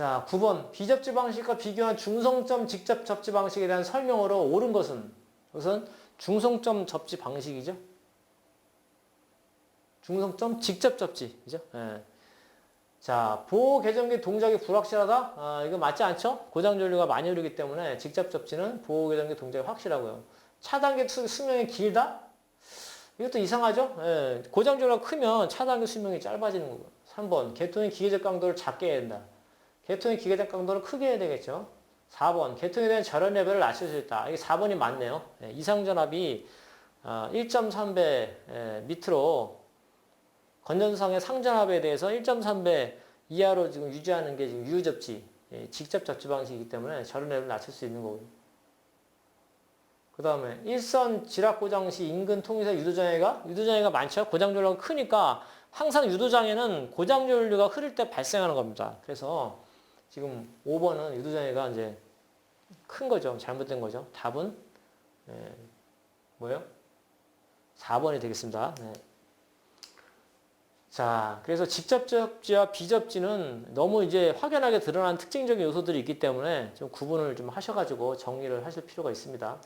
자, 9번. 비접지 방식과 비교한 중성점 직접 접지 방식에 대한 설명으로 옳은 것은? 그것은 중성점 접지 방식이죠. 중성점 직접 접지. 그죠? 예. 자, 보호 계정기 동작이 불확실하다? 아, 이거 맞지 않죠? 고장 전류가 많이 흐르기 때문에 직접 접지는 보호 계정기 동작이 확실하고요. 차단기 수- 수명이 길다? 이것도 이상하죠? 예, 고장 전류가 크면 차단기 수명이 짧아지는 거고요. 3번, 개통의 기계적 강도를 작게 해야 된다. 개통의 기계적 강도를 크게 해야 되겠죠. 4번, 개통에 대한 절연 레벨을 낮출 수 있다. 이게 4번이 맞네요. 예, 이상전압이 1.3배 예, 밑으로 건전성의 상전압에 대해서 1.3배 이하로 지금 유지하는 게 지금 유접지, 예, 직접 접지 방식이기 때문에 절연 레벨을 낮출 수 있는 거고요. 그 다음에 일선 지락 고장 시 인근 통에서 유도장애가 유도장애가 많죠. 고장 전류가 크니까 항상 유도장애는 고장 전류가 흐를 때 발생하는 겁니다. 그래서 지금 5번은 유도장애가 이제 큰 거죠. 잘못된 거죠. 답은 예, 뭐예요? 4번이 되겠습니다. 네. 자, 그래서 직접 접지와 비접지는 너무 이제 확연하게 드러난 특징적인 요소들이 있기 때문에 좀 구분을 좀 하셔가지고 정리를 하실 필요가 있습니다.